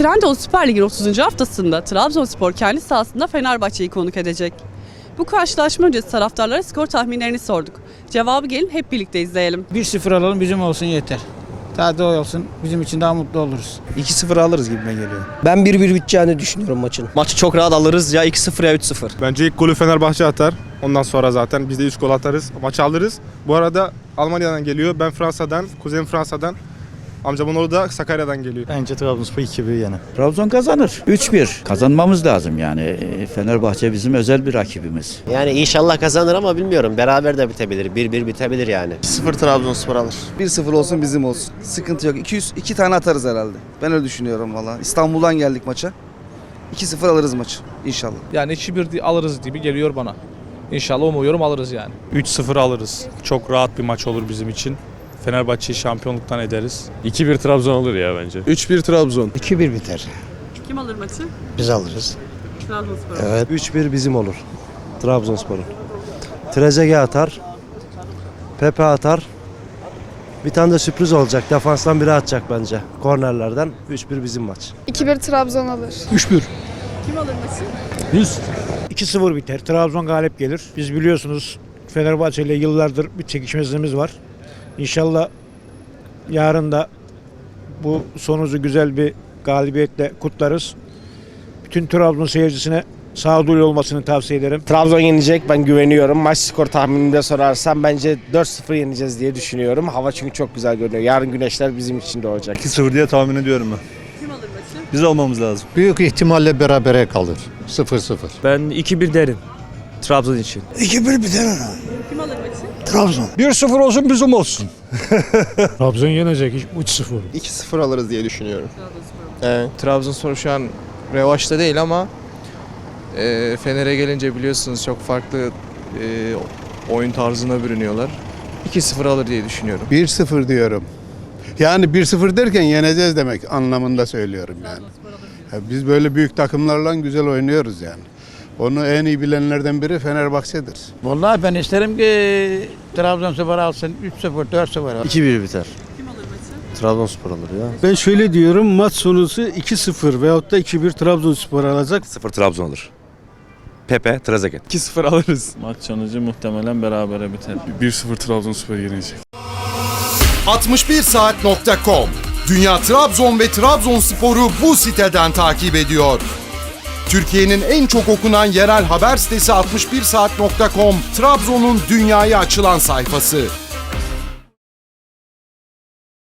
Trendyol Süper Lig'in 30. haftasında Trabzonspor kendi sahasında Fenerbahçe'yi konuk edecek. Bu karşılaşma öncesi taraftarlara skor tahminlerini sorduk. Cevabı gelin hep birlikte izleyelim. 1-0 alalım bizim olsun yeter. Tadı o olsun bizim için daha mutlu oluruz. 2-0 alırız gibime geliyor. Ben 1-1 biteceğini düşünüyorum maçın. Maçı çok rahat alırız ya 2-0 ya 3-0. Bence ilk golü Fenerbahçe atar. Ondan sonra zaten biz de 3 gol atarız. Maçı alırız. Bu arada Almanya'dan geliyor. Ben Fransa'dan, kuzenim Fransa'dan. Amcamın oğlu da Sakarya'dan geliyor. Bence Trabzonspor 2-1 yine. Trabzon kazanır. 3-1. Kazanmamız lazım yani. E, Fenerbahçe bizim özel bir rakibimiz. Yani inşallah kazanır ama bilmiyorum. Beraber de bitebilir. 1-1 bitebilir yani. 0 Trabzonspor alır. 1-0 olsun bizim olsun. Sıkıntı yok. 200 2 tane atarız herhalde. Ben öyle düşünüyorum valla. İstanbul'dan geldik maça. 2-0 alırız maçı inşallah. Yani 2-1 di- alırız gibi geliyor bana. İnşallah umuyorum alırız yani. 3-0 alırız. Çok rahat bir maç olur bizim için. Fenerbahçe'yi şampiyonluktan ederiz. 2-1 Trabzon alır ya bence. 3-1 Trabzon. 2-1 biter. Kim alır maçı? Biz alırız. Trabzonspor. Evet. 3-1 bizim olur. Trabzonspor'un. Trezege atar. Pepe atar. Bir tane de sürpriz olacak. Defanstan biri atacak bence. Kornerlerden 3-1 bizim maç. 2-1 Trabzon alır. 3-1. Kim alır maçı? Biz 2-0 biter. Trabzon galip gelir. Biz biliyorsunuz Fenerbahçe ile yıllardır bir çekişmezliğimiz var. İnşallah yarın da bu sonucu güzel bir galibiyetle kutlarız. Bütün Trabzon seyircisine sağduyulu olmasını tavsiye ederim. Trabzon yenecek ben güveniyorum. Maç skor tahmininde sorarsam bence 4-0 yeneceğiz diye düşünüyorum. Hava çünkü çok güzel görünüyor. Yarın güneşler bizim için doğacak. 2-0 diye tahmin ediyorum ben. Kim alır maçı? Biz olmamız lazım. Büyük ihtimalle berabere kalır. 0-0. Ben 2-1 derim. Trabzon için. 2-1 biter ona. Kim alır maçı? Trabzon. 1-0 olsun bizim olsun. Trabzon yenecek 3-0. 2-0 alırız diye düşünüyorum. Evet, Trabzonspor şu an revaçta değil ama e, Fener'e gelince biliyorsunuz çok farklı e, oyun tarzına bürünüyorlar. 2-0 alır diye düşünüyorum. 1-0 diyorum. Yani 1-0 derken yeneceğiz demek anlamında söylüyorum yani. Ya Biz böyle büyük takımlarla güzel oynuyoruz yani. Onu en iyi bilenlerden biri Fenerbahçe'dir. Vallahi ben isterim ki Trabzonspor alsın 3-0 4-0. 2-1 biter. Kim alır maçı? Trabzonspor alır ya. Ben şöyle diyorum maç sonusu 2-0 veyahut da 2-1 Trabzonspor alacak. 0 Trabzon alır. Pepe, Trezeguet. 2-0 alırız. Maç sonucu muhtemelen berabere biter. 1-0 Trabzonspor yenecek. 61saat.com Dünya Trabzon ve Trabzonspor'u bu siteden takip ediyor. Türkiye'nin en çok okunan yerel haber sitesi 61saat.com Trabzon'un dünyaya açılan sayfası.